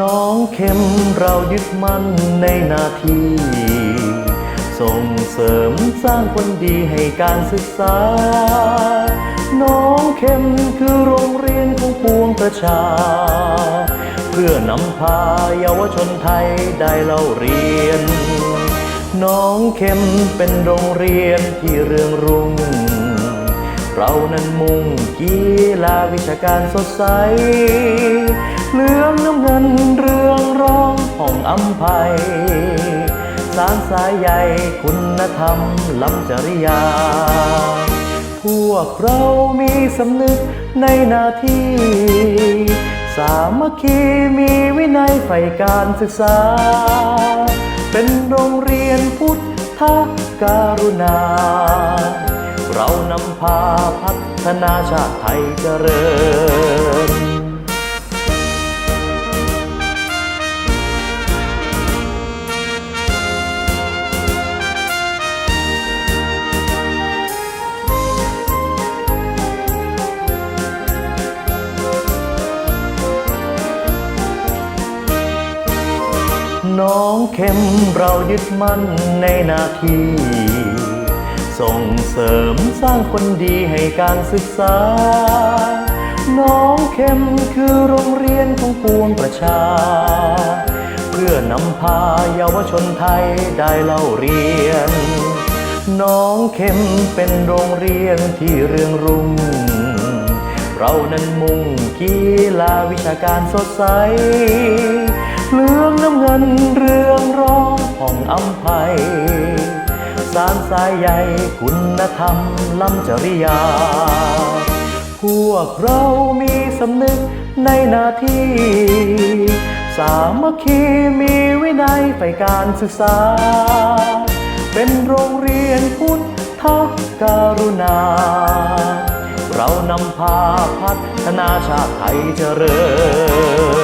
น้องเข้มเรายึดมั่นในหน้าที่ ส่งเสริมสร้างคนดีให้การศึกษา น้องเข้มคือโรงเรียนของปวงประชา เพื่อนำพาเยาวชนไทยได้เล่าเรียน น้องเข้มเป็นโรงเรียนที่เรืองรุ่ง เรานั้นมุ่งกีฬาวิชาการสดใส เหลืองน้ำเงินเรืองร้องผ่องอัมภัย สารสายใหญ่คุณธรรมล้ำจริยา พวกเรามีสำนึกในหน้าที่ สามัคคีมีวินัยใฝ่การศึกษา เป็นโรงเรียนพุทธการุณา เรานำพาพัฒนาชาติไทยเจริญน้องเข้มเรายึดมั่นในนาที ส่งเสริมสร้างคนดีให้การศึกษา น้องเข้มคือโรงเรียนของปวงประชา เพื่อนำพาเยาวชนไทยได้เล่าเรียน น้องเข้มเป็นโรงเรียนที่เรืองรุ่ง เรานั้นมุ่งกีฬาวิชาการสดใสเหลืองน้ำเงินเรืองร้องผ่องอัมภัย สารสายใหญ่คุณธรรมล้ำจริยา พวกเรามีสำนึกในหน้าที่ สามัคคีมีวินัยใฝ่การศึกษา เป็นโรงเรียนพุทธการุณา เรานำพาพัฒนาชาติไทยเจริญ